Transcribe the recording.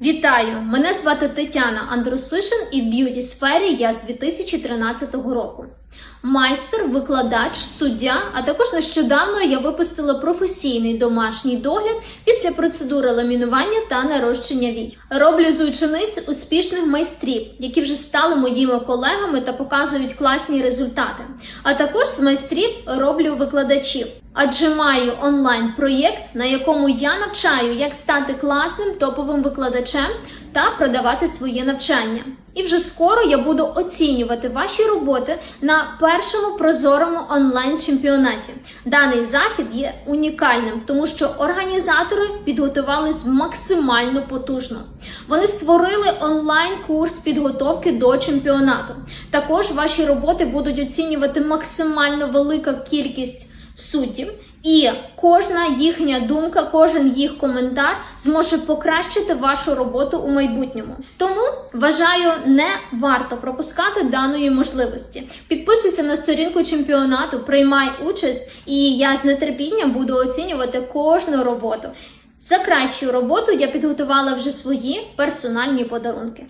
Вітаю! Мене звати Тетяна Андрусишин і в б'юті сфері я з 2013 року. Майстер, викладач, суддя, а також нещодавно я випустила професійний домашній догляд після процедури ламінування та нарощення вій. Роблю з учениць успішних майстрів, які вже стали моїми колегами та показують класні результати. А також з майстрів роблю викладачів. Адже маю онлайн-проєкт, на якому я навчаю, як стати класним топовим викладачем та продавати своє навчання. І вже скоро я буду оцінювати ваші роботи на першому прозорому онлайн-чемпіонаті. Даний захід є унікальним, тому що організатори підготувались максимально потужно. Вони створили онлайн-курс підготовки до чемпіонату. Також ваші роботи будуть оцінювати максимально велика кількість суддів, і кожна їхня думка, кожен їх коментар зможе покращити вашу роботу у майбутньому. Тому вважаю, не варто пропускати даної можливості. Підписуйся на сторінку чемпіонату, приймай участь, і я з нетерпінням буду оцінювати кожну роботу. За кращу роботу я підготувала вже свої персональні подарунки.